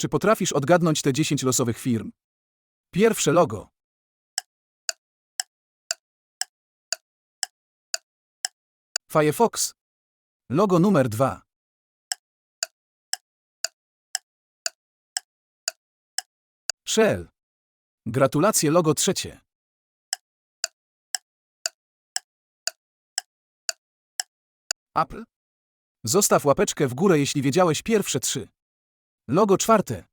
Czy potrafisz odgadnąć te 10 losowych firm? Pierwsze logo. Firefox. Logo numer 2. Shell. Gratulacje logo trzecie. Apple. Zostaw łapeczkę w górę, jeśli wiedziałeś pierwsze trzy. Logo czwarte.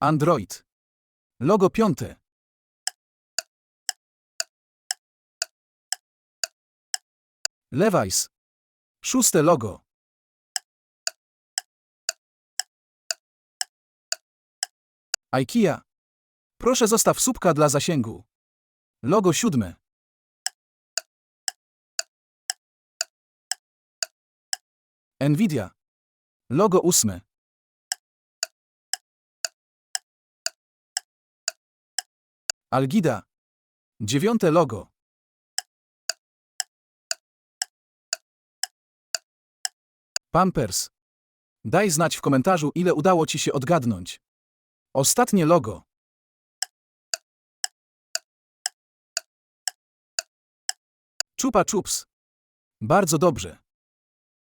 Android. Logo piąte. Levi's. Szóste logo. IKEA. Proszę zostaw słupka dla zasięgu. Logo siódme. Nvidia. Logo ósme. Algida. Dziewiąte logo. Pampers. Daj znać w komentarzu, ile udało Ci się odgadnąć. Ostatnie logo. Chupa Chups. Bardzo dobrze.